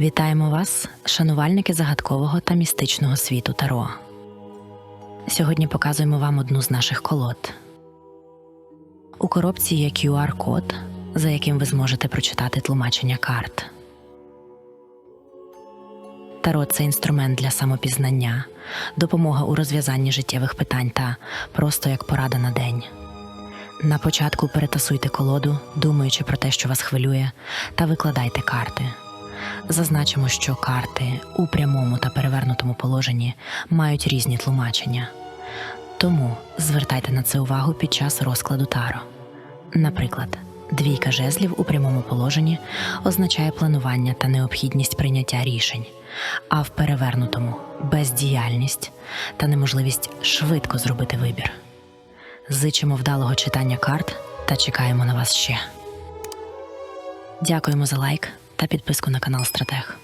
Вітаємо вас, шанувальники загадкового та містичного світу Таро. Сьогодні показуємо вам одну з наших колод. У коробці є QR-код, за яким ви зможете прочитати тлумачення карт. Таро це інструмент для самопізнання, допомога у розв'язанні життєвих питань та просто як порада на день. На початку перетасуйте колоду, думаючи про те, що вас хвилює, та викладайте карти. Зазначимо, що карти у прямому та перевернутому положенні мають різні тлумачення. Тому звертайте на це увагу під час розкладу таро. Наприклад, двійка жезлів у прямому положенні означає планування та необхідність прийняття рішень, а в перевернутому бездіяльність та неможливість швидко зробити вибір. Зичимо вдалого читання карт та чекаємо на вас ще. Дякуємо за лайк та підписку на канал Стратег.